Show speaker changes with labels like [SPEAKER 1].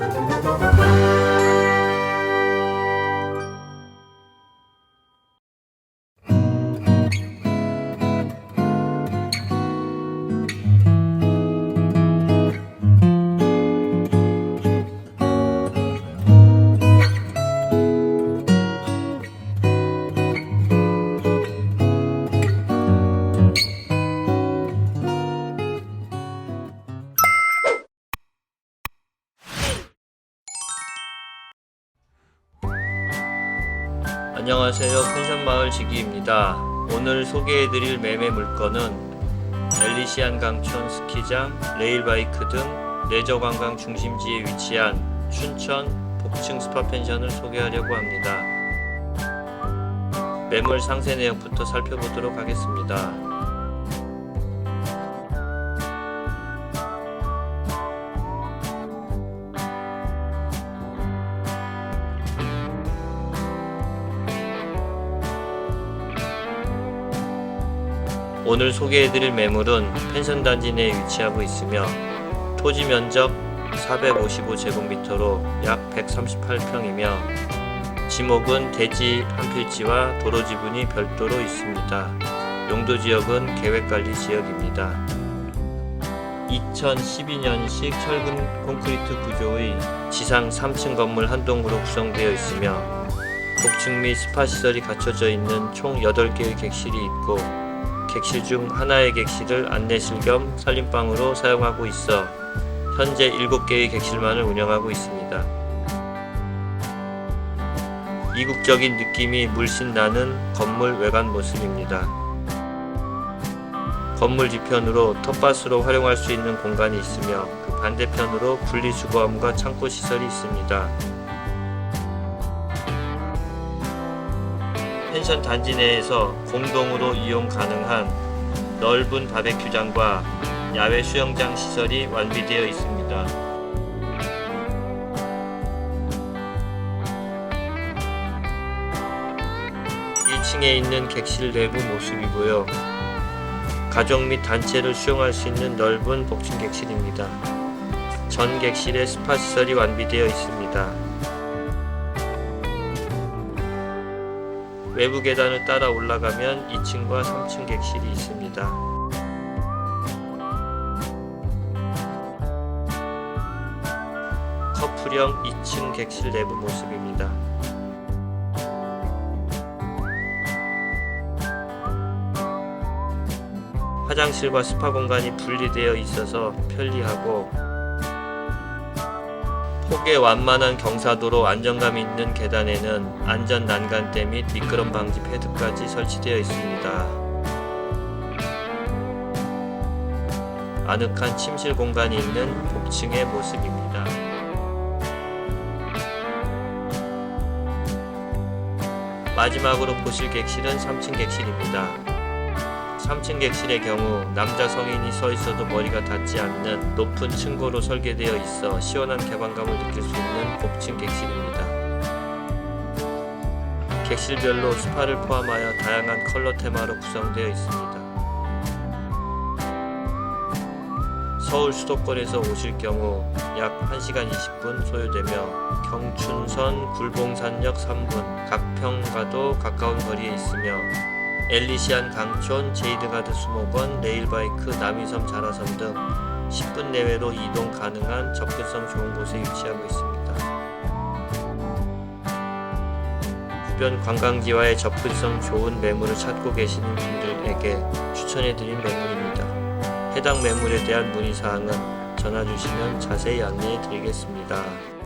[SPEAKER 1] Thank you. 안녕하세요. 펜션마을 지기입니다. 오늘 소개해드릴 매매 물건은 엘리시안 강촌 스키장, 레일바이크 등 레저관광 중심지에 위치한 춘천 복층 스파 펜션을 소개하려고 합니다. 매물 상세 내역부터 살펴보도록 하겠습니다. 오늘 소개해드릴 매물은 펜션 단지 내에 위치하고 있으며 토지 면적 455제곱미터로 약 138평이며 지목은 대지 한 필지와 도로 지분이 별도로 있습니다. 용도 지역은 계획관리 지역입니다. 2012년식 철근 콘크리트 구조의 지상 3층 건물 한 동으로 구성되어 있으며 복층 및 스파 시설이 갖춰져 있는 총 8개의 객실이 있고 객실 중 하나의 객실을 안내실 겸 살림방으로 사용하고 있어 현재 7개의 객실만을 운영하고 있습니다. 이국적인 느낌이 물씬 나는 건물 외관 모습입니다. 건물 뒤편으로 텃밭으로 활용할 수 있는 공간이 있으며 그 반대편으로 분리수거함과 창고 시설이 있습니다. 펜션 단지 내에서 공동으로 이용 가능한 넓은 바베큐장과 야외 수영장 시설이 완비되어 있습니다. 일층에 있는 객실 내부 모습이고요. 가족 및 단체를 수용할 수 있는 넓은 복층 객실입니다. 전 객실에 스파 시설이 완비되어 있습니다. 외부 계단을 따라 올라가면 2층과 3층 객실이 있습니다. 커플형 2층 객실 내부 모습입니다. 화장실과 스파 공간이 분리되어 있어서 편리하고 폭의 완만한 경사도로 안정감 있는 계단에는 안전 난간대 및 미끄럼 방지 패드까지 설치되어 있습니다. 아늑한 침실 공간이 있는 복층의 모습입니다. 마지막으로 보실 객실은 3층 객실입니다. 3층 객실의 경우 남자 성인이 서 있어도 머리가 닿지 않는 높은 층고로 설계되어 있어 시원한 개방감을 느낄 수 있는 복층 객실입니다. 객실별로 스파를 포함하여 다양한 컬러 테마로 구성되어 있습니다. 서울 수도권에서 오실 경우 약 1시간 20분 소요되며 경춘선 굴봉산역 3분 각평과도 가까운 거리에 있으며 엘리시안 강촌 제이드가드 수목원 레일바이크 남이섬 자라섬 등 10분 내외로 이동 가능한 접근성 좋은 곳에 위치하고 있습니다. 주변 관광지와의 접근성 좋은 매물을 찾고 계시는 분들에게 추천해드린 매물입니다. 해당 매물에 대한 문의사항은 전화 주시면 자세히 안내해 드리겠습니다.